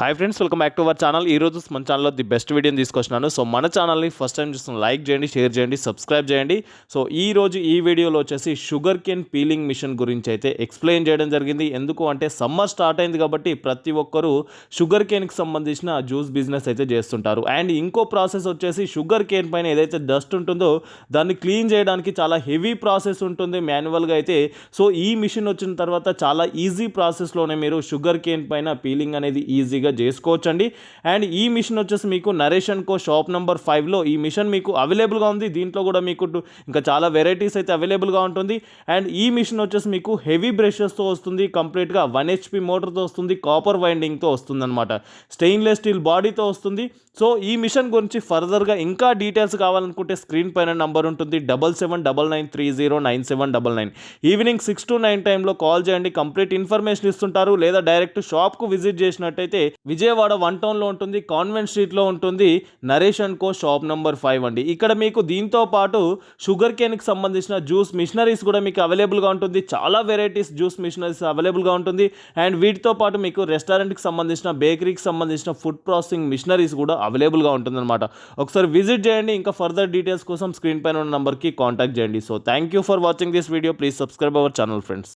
Hi friends welcome back to our channel ఈ రోజు మన ఛానల్లో ది బెస్ట్ వీడియోని తీసుకొచ్చినాను. సో మన ఛానల్ని ఫస్ట్ టైం చూస్తున్న లైక్ చేయండి షేర్ చేయండి సబ్స్క్రైబ్ చేయండి. సో ఈ రోజు ఈ వీడియోలో వచ్చేసి షుగర్ కేన్ పీలింగ్ మిషన్ గురించి అయితే ఎక్స్ప్లెయిన్ చేయడం జరిగింది. ఎందుకు అంటే సమ్మర్ స్టార్ట్ అయింది కాబట్టి ప్రతి ఒక్కరూ షుగర్ కేన్కి సంబంధించిన జ్యూస్ బిజినెస్ అయితే చేస్తుంటారు. అండ్ ఇంకో ప్రాసెస్ వచ్చేసి షుగర్ కేన్ పైన ఏదైతే డస్ట్ ఉంటుందో దాన్ని క్లీన్ చేయడానికి చాలా హెవీ ప్రాసెస్ ఉంటుంది మాన్యువల్గా అయితే. సో ఈ మిషన్ వచ్చిన తర్వాత చాలా ఈజీ ప్రాసెస్లోనే మీరు షుగర్ కేన్ పైన పీలింగ్ అనేది ఈజీగా చేసుకోవచ్చండి. అండ్ ఈ మిషన్ వచ్చేసి మీకు నరేషన్ కో షాప్ నెంబర్ ఫైవ్లో ఈ మిషన్ మీకు అవైలబుల్గా ఉంది. దీంట్లో కూడా మీకు ఇంకా చాలా వెరైటీస్ అయితే అవైలబుల్గా ఉంటుంది. అండ్ ఈ మిషన్ వచ్చేసి మీకు హెవీ బ్రషెస్తో వస్తుంది. కంప్లీట్గా వన్ హెచ్పి మోటార్తో వస్తుంది. కాపర్ వైండింగ్తో వస్తుంది అనమాట స్టెయిన్లెస్ స్టీల్ బాడీతో వస్తుంది. సో ఈ మిషన్ గురించి ఫర్దర్గా ఇంకా డీటెయిల్స్ కావాలనుకుంటే స్క్రీన్ పైన నంబర్ ఉంటుంది. Double seven double nine three zero nine seven double nine. Evening six to nine టైంలో కాల్ చేయండి. కంప్లీట్ ఇన్ఫర్మేషన్ ఇస్తుంటారు. లేదా డైరెక్ట్ షాప్కు విజిట్ చేసినట్టయితే విజయవాడ వన్ టౌన్లో ఉంటుంది కాన్వెంట్ స్ట్రీట్లో ఉంటుంది Naresh and co shop number five అండి. ఇక్కడ మీకు దీంతో పాటు షుగర్ కేన్కి సంబంధించిన జ్యూస్ మిషనరీస్ కూడా మీకు అవైలబుల్గా ఉంటుంది. చాలా వెరైటీస్ జ్యూస్ మిషనరీస్ అవైలబుల్గా ఉంటుంది. అండ్ వీటితో పాటు మీకు రెస్టారెంట్కి సంబంధించిన బేకరీకి సంబంధించిన ఫుడ్ ప్రాసెసింగ్ మిషనరీస్ కూడా అవైలబుల్గా ఉంటుందన్నమాట. ఒకసారి విజిట్ చేయండి. ఇంకా ఫర్దర్ డీటెయిల్స్ కోసం స్క్రీన్ పైన ఉన్న నెంబర్కి కాంటాక్ట్ చేయండి. So thank you for watching this video. Please subscribe our channel friends.